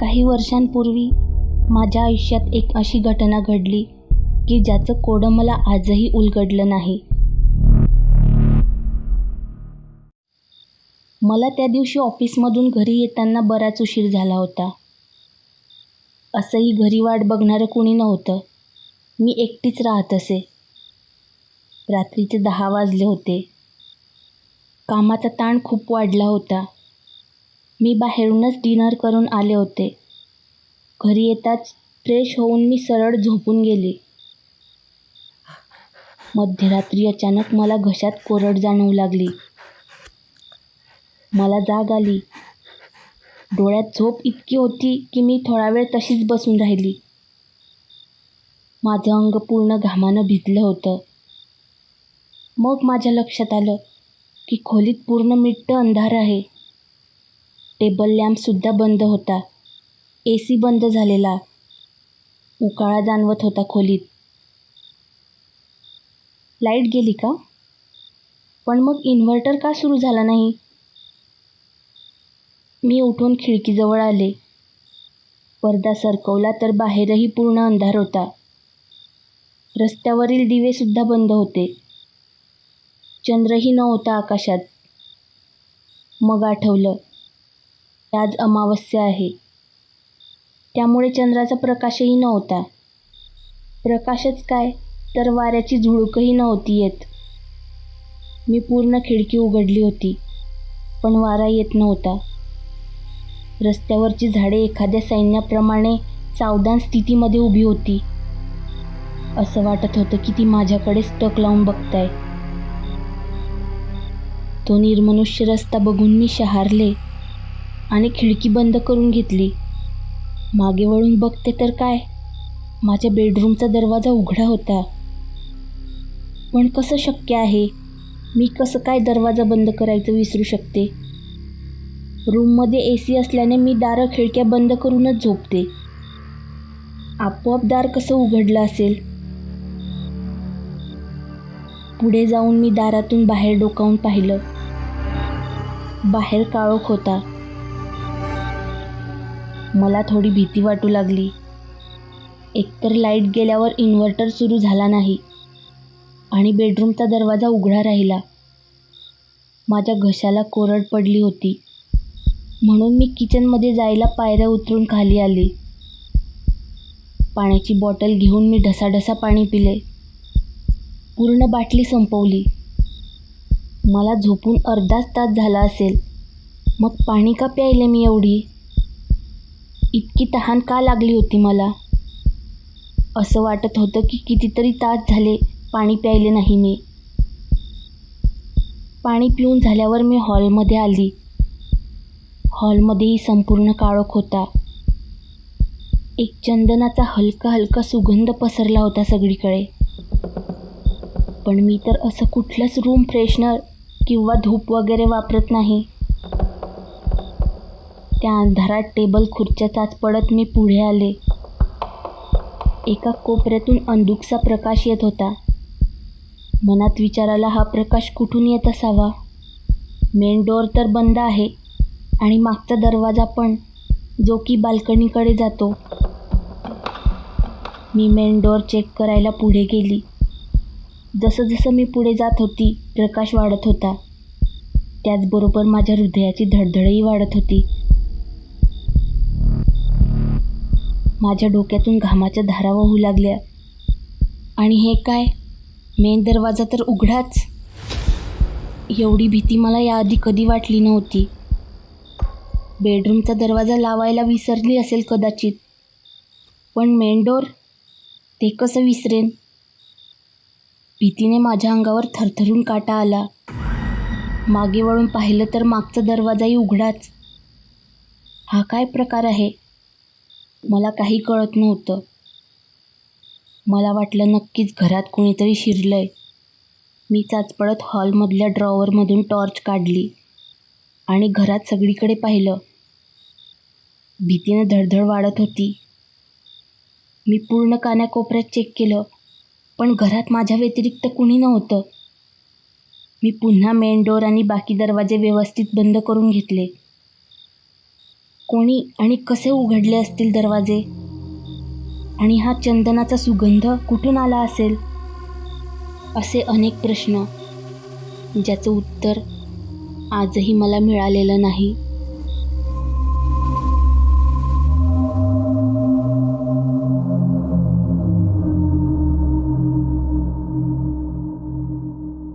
काही वर्षांपूर्वी माझ्या आयुष्यात एक अशी घटना घडली की ज्याचं कोडं मला आजही उलगडलं नाही. मला त्या दिवशी ऑफिसमधून घरी येताना बराच उशीर झाला होता. असंही घरी वाट बघणारं कोणी नव्हतं. मी एकटीच राहत असे. रात्रीचे दहा वाजले होते. कामाचा ताण खूप वाढला होता. मी बाहेरूनच डिनर करून आले होते. घरी येताच फ्रेश होऊन मी सरळ झोपून गेले. मध्यरात्री अचानक मला घशात कोरड जाणवू लागली. मला जाग आली. डोळ्यात झोप इतकी होती की मी थोडा वेळ तशीच बसून राहिली. माझं अंग पूर्ण घामानं भिजलं होतं. मग माझ्या लक्षात आलं की खोलीत पूर्ण मिट्ट अंधार आहे. टेबल लॅम्पसुद्धा बंद होता. ए सी बंद झालेला. उकाळा जाणवत होता खोलीत. लाइट गेली का? पण मग इन्व्हर्टर का सुरू झाला नाही? मी उठून खिडकीजवळ आले. पडदा सरकवला तर बाहेरही पूर्ण अंधार होता. रस्त्यावरील दिवेसुद्धा बंद होते. चंद्रही नव्हता आकाशात. मग आठवलं. आज अमावस्या आहे. त्यामुळे चंद्राचा प्रकाशही नव्हता. प्रकाशच काय तर वाऱ्याची झुळूकही नव्हती येत. मी पूर्ण खिडकी उघडली होती पण वारा येत नव्हता. रस्त्यावरची झाडे एखाद्या सैन्याप्रमाणे सावधान स्थितीमध्ये उभी होती. असं वाटत होतं की ती माझ्याकडेच टक लावून बघताय. तो निर्मनुष्य रस्ता बघून मी शहारले. आणि खिडकी बंद करून घेतली. मागे वळून बघते तर काय? माझ्या बेडरूमचा दरवाजा उघडा होता. पण कसं शक्य आहे? मी कसं काय दरवाजा बंद करायचं विसरू शकते? रूममध्ये ए सी असल्याने मी दारं खिडक्या बंद करूनच झोपते. आपोआप दार कसं उघडलं असेल? पुढे जाऊन मी दारातून बाहेर डोकावून पाहिलं. बाहेर काळोख होता. मला थोडी भीती वाटू लागली. एकतर लाइट गेल्यावर इन्व्हर्टर सुरू झाला नाही आणि बेडरूमचा दरवाजा उघडा राहिला. माझ्या घशाला कोरड पडली होती. म्हणून मी किचनमध्ये जायला पायऱ्या उतरून खाली आली. पाण्याची बॉटल घेऊन मी ढसाढसा पाणी पिले. पूर्ण बाटली संपवली. मला झोपून अर्धाच तास झाला असेल. मग पाणी का प्यायले मी एवढी? इतकी तहान का लागली होती मला? असं वाटत होतं की कितीतरी तास झाले पाणी प्यायले नाही मी. पाणी पिऊन झाल्यावर मी हॉलमध्ये आली. हॉलमध्येही संपूर्ण काळोख होता. एक चंदनाचा हलका हलका सुगंध पसरला होता सगळीकडे. पण मी तर असं कुठलंच रूम फ्रेशनर किंवा धूप वगैरे वापरत नाही. त्या अंधारात टेबल खुर्च्या चाच पडत मी पुढे आले. एका कोपऱ्यातून अंदुकसा प्रकाश येत होता. मनात विचाराला हा प्रकाश कुठून येत असावा? मेन डोअर तर बंद आहे आणि मागचा दरवाजा पण जो की बाल्कनीकडे जातो. मी मेन डोअर चेक करायला पुढे गेली. जसं जसं मी पुढे जात होती प्रकाश वाढत होता. त्याचबरोबर माझ्या हृदयाची धडधडही वाढत होती. माझ्या डोक्यातून घामाच्या धारा वाहू लागल्या. आणि हे काय? मेन दरवाजा तर उघडाच. एवढी भीती मला याआधी कधी वाटली नव्हती. बेडरूमचा दरवाजा लावायला विसरली असेल कदाचित. पण मेन डोर? ते कसं विसरेन? भीतीने माझ्या अंगावर थरथरून काटा आला. मागे वळून पाहिलं तर मागचा दरवाजाही उघडाच. हा काय प्रकार आहे? मला काही कळत नव्हतं. मला वाटलं नक्कीच घरात कोणीतरी शिरलंय. मी चाचपडत हॉलमधल्या ड्रॉवरमधून टॉर्च काढली आणि घरात सगळीकडे पाहिलं. भीतीनं धडधड वाढत होती. मी पूर्ण कानाकोपऱ्यात चेक केलं पण घरात माझ्या व्यतिरिक्त कुणी नव्हतं. मी पुन्हा मेन डोर आणि बाकी दरवाजे व्यवस्थित बंद करून घेतले. कोणी आणि कसे उघडले असतील दरवाजे? आणि हा चंदनाचा सुगंध कुठून आला असेल? असे अनेक प्रश्न ज्याचं उत्तर आजही मला मिळालेलं नाही.